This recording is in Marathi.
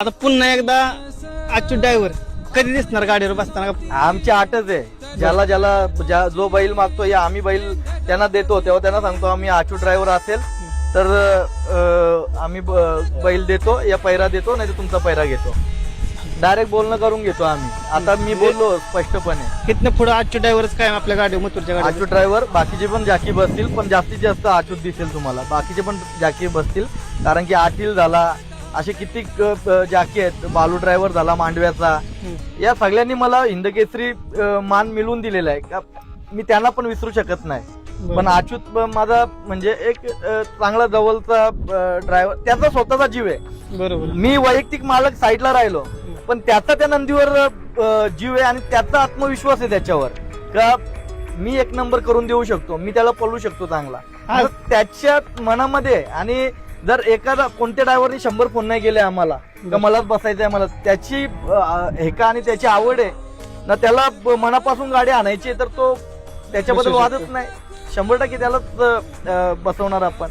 आता पुन्हा एकदा अच्युत ड्रायव्हर कधी दिसणार गाडीवर बसताना? आमची आठच आहे. ज्याला ज्याला ज्या जो बैल मागतो या आम्ही बैल त्यांना देतो तेव्हा त्यांना सांगतो आम्ही आचू ड्रायव्हर असेल तर अं, आम्ही ब- बैल देतो या पैरा देतो नाही तर तुमचा पैरा घेतो. डायरेक्ट बोलणं करून घेतो आम्ही. आता मी बोललो स्पष्टपणे. तिथनं पुढे अच्युत ड्रायव्हरच काय आपल्या गाडीवर मथुरच्या आचू गाडीवर ड्रायव्हर बाकीचे पण जाकी बसतील पण जास्तीत जास्त आचूत दिसेल तुम्हाला. बाकीचे पण जाकी बसतील कारण की आटील झाला असे किती जाकी आहेत. बालू ड्रायव्हर झाला मांडव्याचा. या सगळ्यांनी मला हिंदकेसरी मान मिळवून दिलेला आहे. का मी त्यांना पण विसरू शकत नाही. पण अच्युत माझा म्हणजे एक चांगला जवळचा ड्रायव्हर त्याचा स्वतःचा जीव आहे. बरोबर. मी वैयक्तिक मालक साईडला राहिलो. पण त्याचा त्या नंदीवर जीव आहे आणि त्याचा आत्मविश्वास आहे त्याच्यावर. का मी एक नंबर करून देऊ शकतो. मी त्याला पळू शकतो चांगला. त्याच्या मनामध्ये. आणि जर एखादा कोणत्या ड्रायव्हरनी शंभर फोन नाही गेले आम्हाला का मलाच बसायचंय मला त्याची अं, हेका आणि त्याची आवड आहे. ना त्याला मनापासून गाडी आणायची तर तो त्याच्याबद्दल वादच. नाही. शंभर टक्के त्यालाच बसवणार आपण.